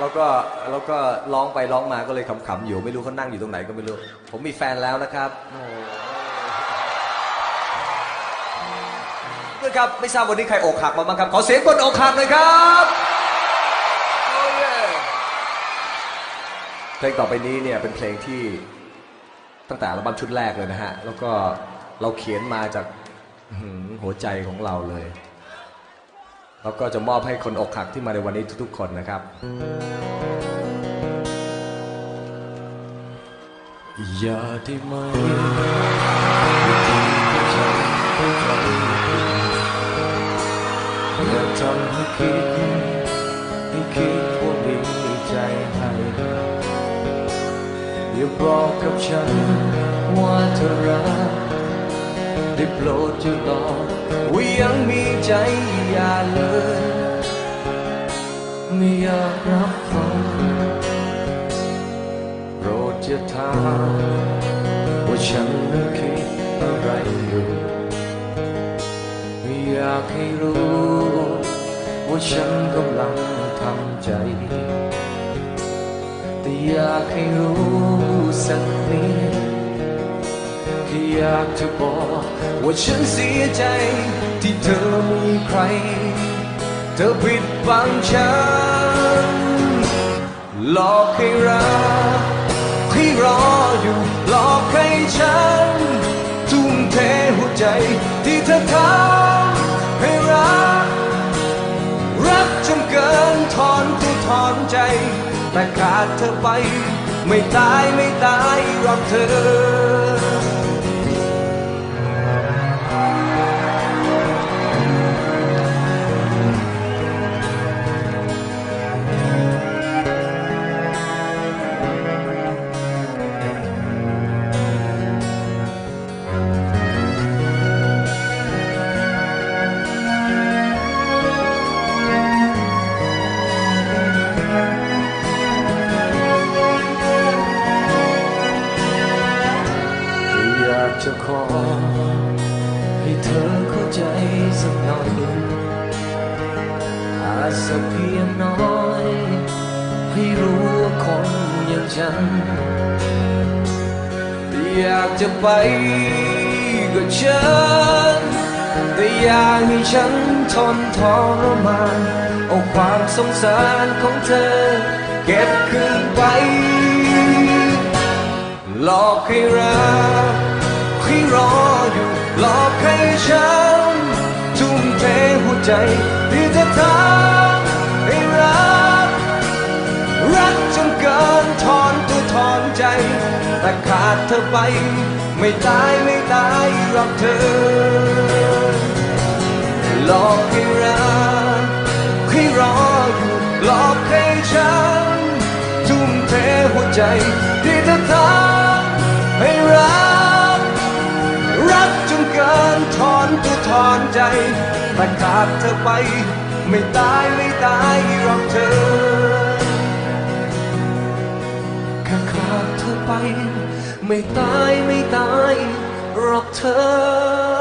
แล้วก็แล้วก็ร้องไปร้องมาก็เลยขำๆอยู่ไม่รู้เขานั่งอยู่ตรงไหนก็ไม่รู้ ผมมีแฟนแล้วนะครับเพื่อนครับไม่ทราบวันนี้ใครอกหักมาบ้างครับขอเสียงคนอกหักหน่อยครับโอ้เย่เพลงต่อไปนี้เนี่ยเป็นเพลงที่ตั้งแต่อัลบั้มชุดแรกเลยนะฮะ แล้วก็เราเขียนมาจากอื้อหือหัวใจของเราเลย แล้วก็จะมอบให้คนอกหักที่มาในวันนี้ทุกๆคนนะครับ อย่าได้ไหมอย่าทำให้คิดให้คิดว่ามีใจให้อย่าบอกกับฉันว่าเธอรักได้โปรดจะบอก ว่ายังมีใจอย่าเลย ไม่อยากรับฟังโปรดจะถามว่าฉันนั้นคิดอะไรอยู่ไม่อยากให้รู้ว่าฉันกำลังทำใจแต่อยากให้รู้สักนิด แค่อยากจะบอก ว่าฉันเสียใจที่เธอมีใคร เธอผิดบังฉันหลอกให้รักที่รออยู่หลอกให้ฉัน ทุ่มเทหัวใจที่เธอทำให้รัก รักจนเกินถอนตัวถอนใจ แต่ขาดเธอไป ไม่ตายไม่ตายรอกเธอากจะขอ ให้เธอเข้าใจสักหน่อยอาจสักเพียงน้อย ให้รู้ว่าคนอย่างฉันอยากจะไปกับฉันแต่อยากให้ฉันทนทรมานเอาความสงสารของเธอ เก็บคืนไปหลอกให้รัก ให้รออยู่หลอกให้ฉันทุ่มเทหัวใจที่จะทำให้รัก รักจนเกินถอนตัวถอนใจ แต่ขาดเธอไป ไม่ตายไม่ตายหรอกเธอ หลอกให้รักให้รออยู่หลอกให้ฉันทุ่มเทหัวใจที่จะทำให้รัก ถอนใจแต่ขาดเธอไป ไม่ตายไม่ตายหรอกเธอแค่ขาดเธอไป ไม่ตายไม่ตายหรอกเธอ